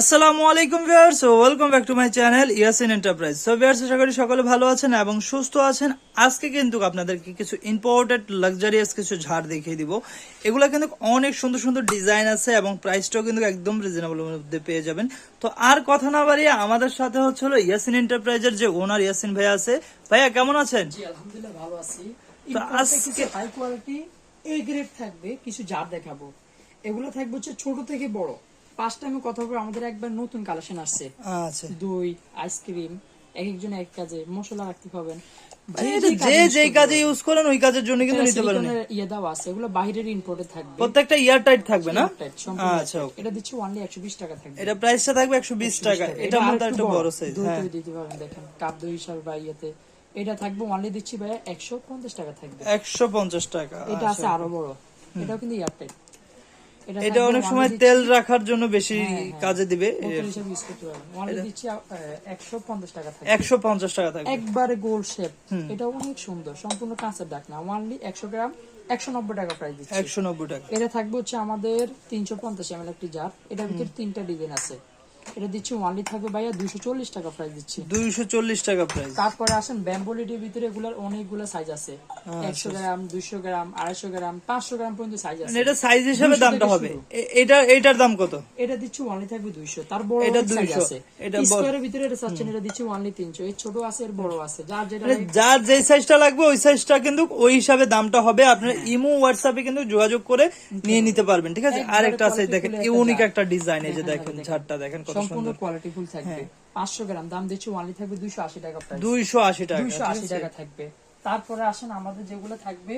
আসসালামু আলাইকুম viewers welcome back to my channel Yasin enterprise so viewers আশা করি সকলে ভালো আছেন এবং সুস্থ আছেন। আজকে কিন্তু আপনাদেরকে কিছু ইম্পোর্টেড লাক্সারিয়াস কিছু ঝাড় দেখিয়ে দিব। এগুলো কিন্তু অনেক সুন্দর সুন্দর ডিজাইন আছে এবং প্রাইসটাও কিন্তু একদম রিজনেবল মধ্যে পেয়ে যাবেন। তো আর কথা না বাড়িয়ে আমাদের সাথে হচ্ছে হলো ইয়াসিন এন্টারপ্রাইজের যে ওনার ইয়াসিন ভাইয়া আছে। ভাইয়া কেমন আছেন? জি আলহামদুলিল্লাহ ভালো আছি। তো আজকে- হাই কোয়ালিটি এ গ্রেড থাকবে কিছু ঝাড় দেখাবো। এগুলো থাকবে হচ্ছে ছোট থেকে বড়। পাঁচটা আমি কথা বলব আমাদের একবার নতুন কালেকশন আসছে। আচ্ছা। দই আইসক্রিম এক একজন এক কাজে মশলা রাখতে পাবেন যে যে কাজে ইউজ করেন ওই কাজের জন্য কিন্তু নিতে পারেন ইয়ে দাও আছে এগুলো বাইরের ইম্পোর্টে থাকবে। প্রত্যেকটা ইয়ার টাইট থাকবে না? আচ্ছা এটা দিচ্ছি একশো বিশ টাকা থাকবে। এটা প্রাইসটা থাকবে একশো বিশ টাকা। এটা আরেকটু একটু বড় সাইজ হ্যাঁ। দিতে দেখেন কাপ দই হিসাবে বা ইয়েতে। এটা থাকবে ওয়ানলি দিচ্ছি একশো পঞ্চাশ টাকা থাকবে। একশো পঞ্চাশ টাকা এটা আছে আরও বড়। এটাও কিন্তু এয়ারটাইট এটা অনেক সময় তেল রাখার জন্য বেশি কাজে দিবে। একশো পঞ্চাশ টাকা থাকবে। একশো পঞ্চাশ টাকা একবারে গোল শেপ এটা অনেক সুন্দর সম্পূর্ণ কাঁচের ডাক না। ওয়ানলি একশো গ্রাম একশো নব্বই টাকা প্রাইস দিচ্ছে। একশো নব্বই টাকা। এটা থাকবে হচ্ছে আমাদের তিনশো পঞ্চাশ এমএল একটি জার এটার ভিতরে তিনটা ডিজাইন আছে। এটা দিচ্ছি ওয়ানলি থাকবে ভাইয়া দুশো চল্লিশ টাকা প্রাইস দিচ্ছি। দুইশো চল্লিশ টাকা প্রাইস তারপরে আসেন ব্যাম্বোলিটির ভিতরে এগুলার অনেকগুলো সাইজ আছে। একশো গ্রাম দুইশো গ্রাম আড়াইশো গ্রাম পাঁচশো গ্রাম পর্যন্ত সাইজ আছে। এটা সাইজ হিসাবে দামটা হবে। এটা এটার দাম কত? এটা দিচ্ছি ওয়ানলি থাকবে দুইশো। তার বড় এটা এটা 200 আছে। এটা স্কোয়ারের ভিতরে এটা চাচ্ছেন এটা দিচ্ছি ওয়ানলি তিনশো। এর ছোট আছে এর বড় আছে। যার যেটা মানে যার যে সাইজটা লাগবে ওই সাইজটা কিন্তু ওই হিসাবে দামটা হবে। আপনার ইমো হোয়াটসঅ্যাপে কিন্তু যোগাযোগ করে নিয়ে নিতে পারবেন ঠিক আছে? আর একটা আছে দেখেন ইউনিক একটা ডিজাইন এই যে হ্যাঁ, দেখেন হ্যাঁ, ঝাড়টা দেখেন কত সম্পূর্ণ কোয়ালিটি ফুল থাকবে। পাঁচশো গ্রাম দাম দিচ্ছি ওয়ানলি থাকবে দুইশো আশি টাকা দুইশো আশি টাকা দুইশো আশি টাকা থাকবে। তারপরে আসেন আমাদের যেগুলো থাকবে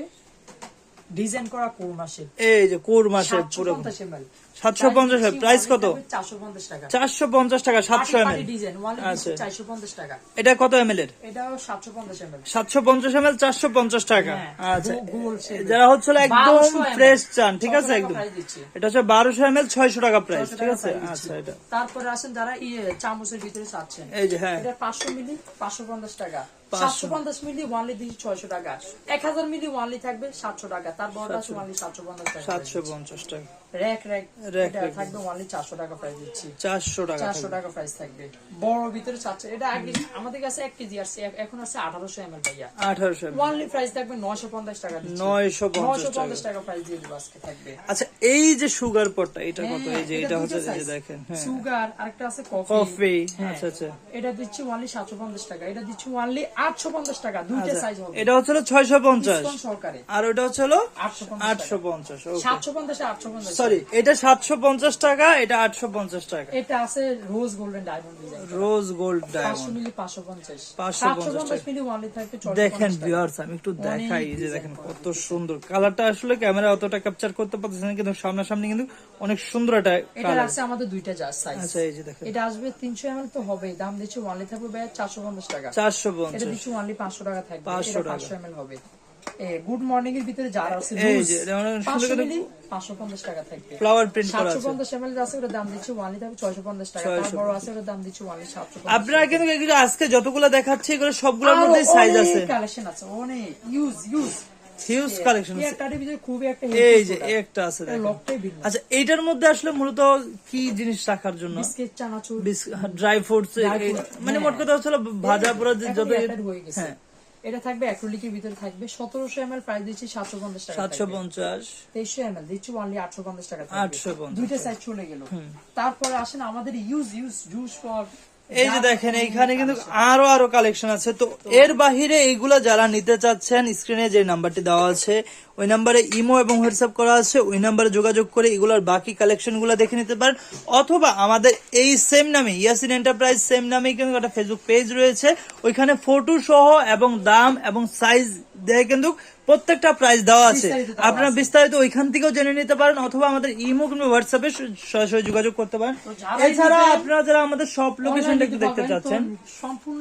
ডিজাইন করা কোর মাসে এই যে কোর মাসে পুরো পঞ্চাশ এমএল সাতশো পঞ্চাশ প্রাইস কত? চারশো পঞ্চাশ টাকা। চারশো পঞ্চাশ টাকা সাতশো এম ডিজাইন ওয়ানলি আচ্ছা। চারশো পঞ্চাশ টাকা। এটা কত এম এর? সাতশো পঞ্চাশ এমএল সাতশো পঞ্চাশ এম এল চারশো পঞ্চাশ টাকা। হ্যাঁ, আচ্ছা। যারা হচ্ছে একদম ফ্রেশ চান ঠিক আছে? একদম। এটা হচ্ছে বারোশো এম এল ছয়শো টাকা প্রাইস ঠিক আছে? আচ্ছা এটা। তারপরে আসেন যারা ইয়ে চামচের ভিতরে চাচ্ছেন এই যে হ্যাঁ। এটা পাঁচশো মিলি পাঁচশো পঞ্চাশ টাকা। 500 সাতশো পঞ্চাশ মিলি ওয়ানলি দিচ্ছি ছয়শো টাকা। এক হাজার মিলি ওয়ানলি থাকবে সাতশো টাকা। তার বড়টা আছে ওয়ানলি সাতশো পঞ্চাশ টাকা সাতশো পঞ্চাশ টাকা। দিচ্ছি। টাকা এটা টাকা আচ্ছা এই যে সুগার পটটা এটা কত? এই যে এটা হচ্ছে দেখেন হ্যাঁ। সুগার আরেকটা আছে কফি আচ্ছা আচ্ছা। এটা দিচ্ছি অনলি 750 টাকা। এটা দিচ্ছি টাকা। দুইটা আচ্ছা, সাইজ হবে। এটা হচ্ছে 650 সরকারে আর ওটা হচ্ছে আটশো পঞ্চাশ 750 পঞ্চাশ। সরি এটা সাতশো পঞ্চাশ টাকা এটা আটশো পঞ্চাশ টাকা। এটা আছে rose golden diamond design rose gold পাঁচশো ডায়মন্ড মিলি পাঁচশো পঞ্চাশ। 550 মিলি ওয়ানলি থাকবে দেখেন ভিউয়ার্স আমি একটু দেখাই এই যে দেখেন কত সুন্দর। কালারটা আসলে ক্যামেরা অতটা ক্যাপচার করতে পারতেছে না কিন্তু সামনাসামনি কিন্তু অনেক সুন্দর একটা এটা কালার আছে আমাদের দুইটা জার সাইজ আচ্ছা এই যে দেখেন। এটা আসবে তিনশো এমএল তো হবে। দাম দিচ্ছে ওয়ানলি থাকবে ভাই চারশো পঞ্চাশ টাকা। চারশো এটা পঞ্চাশ দিচ্ছি ওয়ানলি পাঁচশো টাকা থাকবে। 500 টাকা। পাঁচশো এমএল হবে। গুড মর্নিং এর ভিতরে যারা আছে এই যে, এটা অনেক সুন্দর 500 করে মিলি পাঁচশো পঞ্চাশ টাকা থাকবে। ফ্লাওয়ার প্রিন্ট সাতশো আছে ওটার দাম দিচ্ছে ওয়ানলি থাকবে ছয়শো পঞ্চাশ টাকা। তার বড় আছে ওটার দাম দিচ্ছে ওয়ানলি সাতশো আপনারা কিন্তু এগুলো আজকে যতগুলো দেখাচ্ছি এগুলো সবগুলোর মধ্যে সাইজ আছে। কালেকশন আছে অনেক। ইউজ ইউজ হিউজ কালেকশন খুবই একটা এই যে একটা আছে আচ্ছা এইটার মধ্যে আসলে মূলত কি জিনিস রাখার জন্য? বিস্কিট চানাচুর। ড্রাই ফ্রুটস মানে হ্যাঁ। মোট কথা হচ্ছে ভাজা পোড়া যত হয়ে গেছে। এটা থাকবে অ্যাক্রিলিকের ভিতরে থাকবে। সতেরোশো এম এল প্রাইস দিচ্ছি সাতশো পঞ্চাশ টাকা সাতশো পঞ্চাশ। তেইশশো এম এল দিচ্ছি অনলি আটশো পঞ্চাশ টাকা 850 দুইটা সাইজ চলে গেল। তারপরে আসেন আমাদের ইউজ ইউজ জুস ফর এই যে দেখেন, এইখানে কিন্তু আরও আরও কালেকশন আছে। তো এর বাহিরে এইগুলা যারা নিতে চাচ্ছেন স্ক্রিনে যে নাম্বারটি দেওয়া আছে, ওই নাম্বারে ইমো এবং হোয়াটসঅ্যাপ করা আছে, ওই নাম্বারে যোগাযোগ করে এগুলোর বাকি কালেকশনগুলো দেখে নিতে পারেন। অথবা আমাদের এই সেম নামে ইয়াসিন এন্টারপ্রাইজ সেম নামে কিন্তু একটা ফেসবুক পেজ রয়েছে। ওইখানে ফটো সহ এবং দাম এবং সাইজ দেখে কিন্তু প্রত্যেকটা প্রাইস দেওয়া আছে। আপনারা বিস্তারিত ওইখান থেকেও জেনে নিতে পারেন অথবা আমাদের ইমো কিংবা হোয়াটসঅ্যাপে সরাসরি যোগাযোগ করতে পারেন। এছাড়া আপনারা যারা আমাদের সব লোকেশনটা একটু দেখতে চাচ্ছেন। সম্পূর্ণ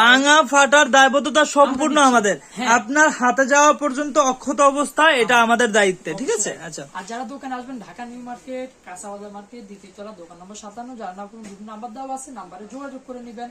বাঙা ফাটার দায়বদ্ধতা সম্পূর্ণ আমাদের। হ্যাঁ। আপনার হাতে যাওয়া পর্যন্ত অক্ষত অবস্থা এটা আমাদের দায়িত্বে ঠিক আছে? আচ্ছা। আর যারা দোকানে আসবেন ঢাকা নিউ মার্কেট কাঁচাবাজার মার্কেট দ্বিতীয় তলা দোকান নম্বর সাতান্ন যার নাম নাম্বার দেওয়া আছে নাম্বারে যোগাযোগ করে নেবেন।